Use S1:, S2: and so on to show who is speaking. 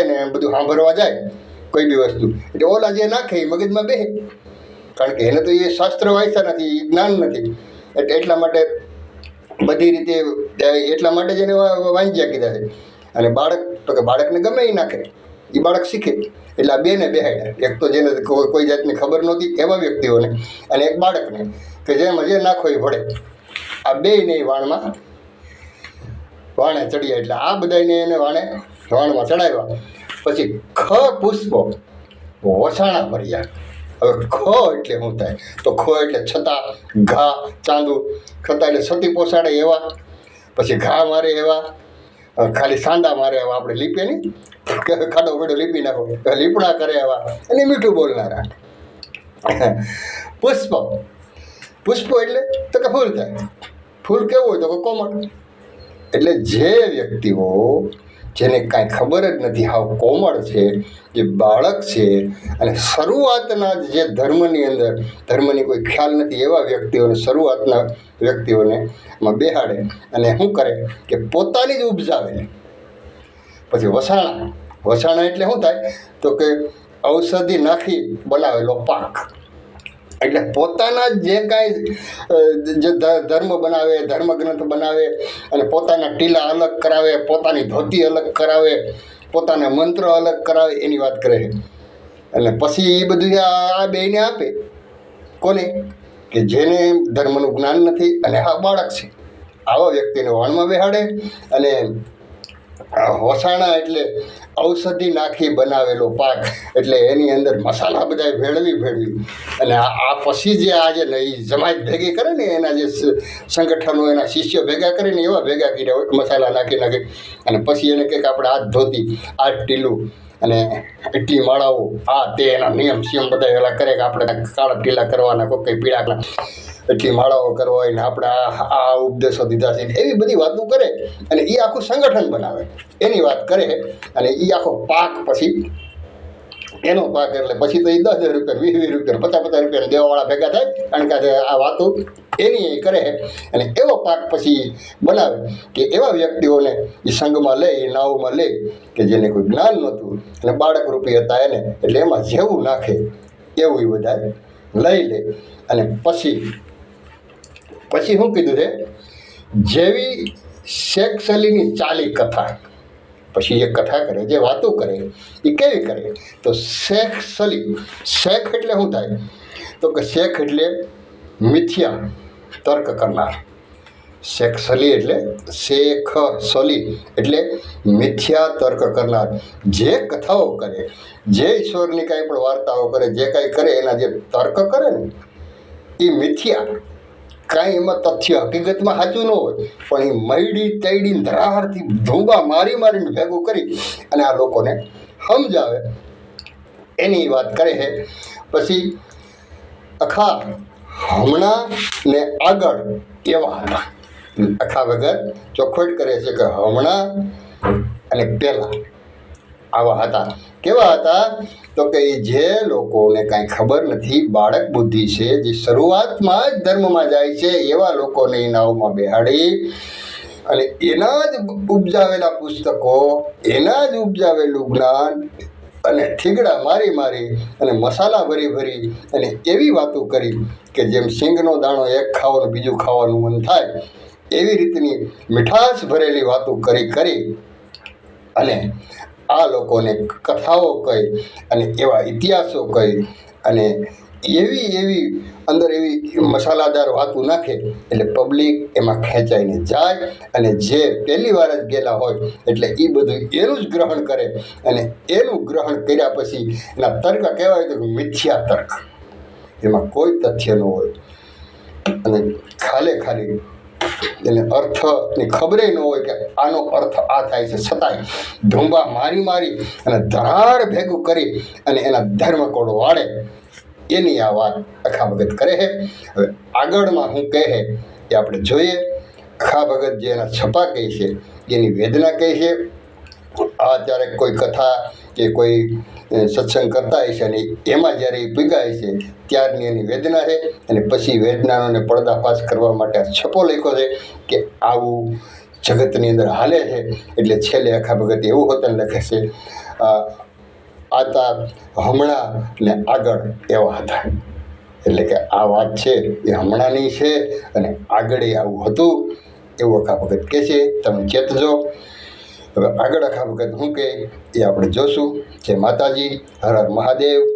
S1: થાય ને એમ બધું સાંભળવા જાય, કોઈ બી વસ્તુ. એટલે ઓલા જે નાખે એ મગજમાં બે કારણ કે એને તો એ શાસ્ત્ર વાંચતા નથી, એ જ્ઞાન નથી. એટલે એટલા માટે બધી રીતે એટલા માટે જ એને વાંચ્યા કીધા છે. અને બાળક, તો કે બાળકને ગમે એ નાખે. એ બાળક શીખે. એટલે આ બેને બેહાડ્યા. એક તો જેને કોઈ જાતની ખબર નહોતી, એવા વ્યક્તિઓને. અને એક બાળકને, કે જેમાં જે નાખો એ ભળે. આ બેને વાણમાં, વાણે ચડ્યા. એટલે આ બધાને એને વાણે વાણમાં ચડાવ્યા. પછી ખ પુષ્પો. વસાણા ભર્યા. હવે ખ એટલે શું થાય? તો ખ એટલે છતાં ઘા, ચાંદુ. છતાં એટલે સતી પોસાડે એવા. પછી ઘા મારે એવા. ખાલી સાંદા મારે એવા. આપણે લીપીએ નહીં. ખાડો બેડો લીપી નાખો. લીપણા કરે એવા. અને મીઠું બોલનારા. પુષ્પ. પુષ્પ એટલે તો કે ફૂલ થાય. ફૂલ કેવું હોય તો કે કોમળ. એટલે જે વ્યક્તિઓ જેને કાંઈ ખબર જ નથી, હાવ કોમળ છે, જે બાળક છે. અને શરૂઆતના જે ધર્મની અંદર, ધર્મની કોઈ ખ્યાલ નથી એવા વ્યક્તિઓને, શરૂઆતના વ્યક્તિઓને માં બેહાડે. અને શું કરે કે પોતાની જ ઉપજાવે. પછી વસાણા. વસાણા એટલે શું થાય? તો કે ઔષધિ નાખી બનાવેલો પાક. એટલે પોતાના જે કાંઈ જે ધર્મ બનાવે, ધર્મગ્રંથ બનાવે, અને પોતાના ટીલા અલગ કરાવે, પોતાની ધોતી અલગ કરાવે, પોતાના મંત્ર અલગ કરાવે, એની વાત કરે છે. અને પછી એ બધું આ બેયને આપે. કોને? કે જેને ધર્મનું જ્ઞાન નથી, અને હા બાળક છે. આવા વ્યક્તિને વાણમાં બેહાડે, અને હોસાણા એટલે ઔષધિ નાખી બનાવેલો પાક. એટલે એની અંદર મસાલા બધા ભેળવી ભેળવી. અને આ પછી જે આ જે ને જમાત ભેગી કરે ને એના જે સંગઠનો એના શિષ્ય ભેગા કરીને એવા ભેગા કર્યા હોય, મસાલા નાખી નાખી. અને પછી એને કંઈક આપણે હાથ ધોતી આ ટીલું અને એટલી માળાઓ, આ તે એના નિયમ, સિયમ બધા એલા કરે કે આપણે કાળા ટીલા કરવાના કોઈ કંઈ પીળા એટલી માળાઓ હોય ને આપણે આ ઉપદેશો દીધા છે એવી બધી વાતો કરે અને એ આખું સંગઠન બનાવે. એની વાત કરે અને એ આખો પાક પછી એનો પાક એટલે પછી તો એ દસ દસ રૂપિયા વીસ વીસ રૂપિયા પચાસ પચાસ રૂપિયા દેવાવાળા ભેગા થાય કારણ કે આ વાતો એની એ કરે અને એવો પાક પછી બનાવે કે એવા વ્યક્તિઓને એ સંઘમાં લે એ નાવમાં લે કે જેને કોઈ જ્ઞાન નહોતું અને બાળક રૂપી હતા એને એટલે એમાં જેવું નાખે એવું એ બધા લઈ લે અને પછી પછી શું કીધું છે? જેવી શેખ સલીની ચાલી કથા, પછી એ કથા કરે, જે વાતો કરે, એ કેવી કરે? તો શેખ સલી, શેખ એટલે શું થાય? તો કે શેખ એટલે મિથ્યા તર્ક કરનાર. શેખ સલી એટલે શેખ સલી એટલે મિથ્યા તર્ક કરનાર. જે કથાઓ કરે, જે ઈશ્વરની કાંઈ પણ વાર્તાઓ કરે, જે કાંઈ કરે, એના જે તર્ક કરે ને, એ મિથ્યા કાંઈ એમાં તથ્ય હકીકતમાં સાચું ન હોય, પણ એ મયડી તૈડી ધરાહારથી ધૂંબા મારી મારીને ભેગું કરી અને આ લોકોને સમજાવે. એની વાત કરે છે. પછી અખા હમણાં ને આગળ એવા હતા? અખા વગર ચોખવટ કરે છે કે હમણાં અને પહેલાં. આવા હતા. કેવા હતા? તો કે જે લોકોને કાંઈ ખબર નથી, બાળક બુદ્ધિ છે, જે શરૂઆતમાં જ ધર્મમાં જાય છે, એવા લોકોને એ નાવમાં બેહાડી અને એના જ ઉપજાવેલા પુસ્તકો, એના જ ઉપજાવેલું જ્ઞાન અને ઠીગડા મારી મારી અને મસાલા ભરી ભરી અને એવી વાતો કરી કે જેમ સિંગનો દાણો એક ખાવાનું બીજું ખાવાનું મન થાય, એવી રીતની મીઠાશ ભરેલી વાતો કરી કરી અને આ લોકોને કથાઓ કહી અને એવા ઇતિહાસો કહી અને એવી એવી અંદર એવી મસાલાદાર વાતું નાખે એટલે પબ્લિક એમાં ખેંચાઈને જાય અને જે પહેલી વાર જ ગયેલા હોય એટલે એ બધું એનું જ ગ્રહણ કરે અને એનું ગ્રહણ કર્યા પછી એના તર્ક કહેવાય તો મિથ્યા તર્ક. એમાં કોઈ તથ્ય ન હોય. અને ખાલે ખાલી એને અર્થની ખબરે ન હોય કે આનો અર્થ આ થાય છે. છતાંય ધુંબા મારી મારી અને ધરાડ ભેગું કરી અને એના ધર્મકોડ વાળે એની આ વાત અખા ભગત કરે છે. હવે આગળમાં હું કહે એ આપણે જોઈએ, અખા ભગત જે એના છપા કહે છે, એની વેદના કહે છે. આ ત્યારે કોઈ કથા કે કોઈ સત્સંગ કરતા હશે અને એમાં જ્યારે એ ભીગાય છે, ત્યારની એની વેદના છે અને પછી વેદનાઓને પડદાફાશ કરવા માટે આ છપો લખ્યો છે કે આવું જગતની અંદર હાલે છે. એટલે છેલ્લે અખા ભગત એવું હોતન લખે છે આતા હમણાં ને આગળ એવા હતા. એટલે કે આ વાત છે, એ હમણાંની છે અને આગળ આવું હતું. એવું અખા ભગત કહે છે. તમે ચેતજો. હવે આગળ આખા વખત શું કહે એ આપણે જોશું. જય માતાજી હર હર મહાદેવ.